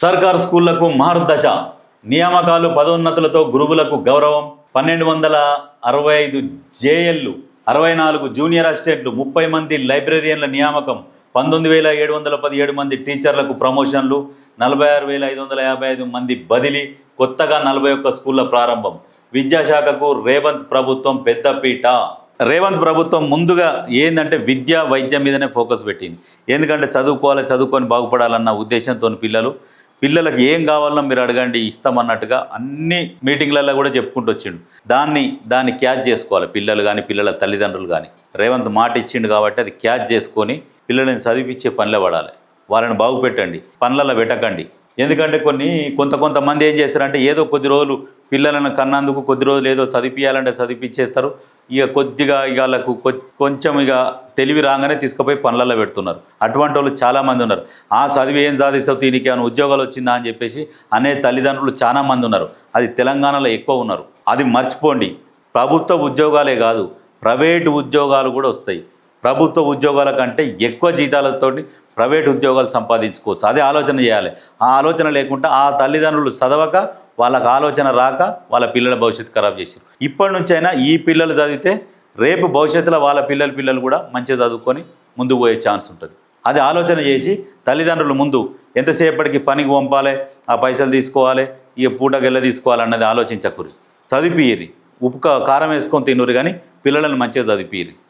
సర్కార్ స్కూళ్ళకు మహర్దశ నియామకాలు పదోన్నతులతో గురువులకు గౌరవం. పన్నెండు వందల అరవై ఐదు జేఎల్లు అరవై నాలుగు జూనియర్ అసిస్టెంట్లు ముప్పై మంది లైబ్రరియన్ల నియామకం పంతొమ్మిది వేల ఏడు వందల పదిహేడు మంది టీచర్లకు ప్రమోషన్లు నలభై ఆరు వేల ఐదు వందల యాభై ఐదు మంది బదిలీ కొత్తగా నలభై ఒక్క స్కూళ్ళ ప్రారంభం. విద్యాశాఖకు రేవంత్ ప్రభుత్వం పెద్దపీట రేవంత్ ప్రభుత్వం ముందుగా ఏంటంటే విద్య వైద్యం మీదనే ఫోకస్ పెట్టింది. ఎందుకంటే చదువుకోవాలి చదువుకొని బాగుపడాలన్న ఉద్దేశంతో పిల్లలు పిల్లలకు ఏం కావాలన్నా మీరు అడగండి ఇస్తామన్నట్టుగా అన్ని మీటింగ్లలో కూడా చెప్పుకుంటూ వచ్చిండు. దాన్ని దాన్ని క్యాచ్ చేసుకోవాలి. పిల్లలు కానీ పిల్లల తల్లిదండ్రులు కానీ రేవంత్ మాట ఇచ్చిండు కాబట్టి అది క్యాచ్ చేసుకొని పిల్లల్ని చదివించే పనిలో పడాలి. వాళ్ళని బాగుపెట్టండి. పనులలో పెట్టకండి ఎందుకంటే కొన్ని కొంత కొంతమంది ఏం చేస్తారంటే ఏదో కొద్ది రోజులు పిల్లలను కన్నందుకు కొద్ది రోజులు ఏదో చదివించాలంటే చదివించేస్తారు ఇక కొద్దిగా ఇక వాళ్ళకు కొంచెం ఇక తెలివి రాగానే తీసుకుపోయి పనులలో పెడుతున్నారు. అటువంటి వాళ్ళు చాలామంది ఉన్నారు. ఆ చదివి ఏం సాధిస్తావు దీనికి ఏమైనా ఉద్యోగాలు వచ్చిందా అని చెప్పేసి అనే తల్లిదండ్రులు చాలా మంది ఉన్నారు. అది తెలంగాణలో ఎక్కువ ఉన్నారు. అది మర్చిపోండి. ప్రభుత్వ ఉద్యోగాలే కాదు. ప్రైవేటు ఉద్యోగాలు కూడా వస్తాయి. ప్రభుత్వ ఉద్యోగాల కంటే ఎక్కువ జీతాలతో ప్రైవేట్ ఉద్యోగాలు సంపాదించుకోవచ్చు. అదే ఆలోచన చేయాలి. ఆ ఆలోచన లేకుండా ఆ తల్లిదండ్రులు చదవక వాళ్ళకు ఆలోచన రాక వాళ్ళ పిల్లల భవిష్యత్తు ఖరాబ్ చేశారు. ఇప్పటి నుంచైనా ఈ పిల్లలు చదివితే రేపు భవిష్యత్తులో వాళ్ళ పిల్లల పిల్లలు కూడా మంచిగా చదువుకొని ముందుకు పోయే ఛాన్స్ ఉంటుంది. అది ఆలోచన చేసి తల్లిదండ్రులు ముందు ఎంతసేపటికి పనికి పంపాలి ఆ పైసలు తీసుకోవాలి ఇక పూటకెళ్ళ తీసుకోవాలన్నది ఆలోచించకూరి చదివిపియ్యరి. ఉప్పు కారం వేసుకొని తినురు కానీ పిల్లలను మంచిగా చదివిపియ్యరి.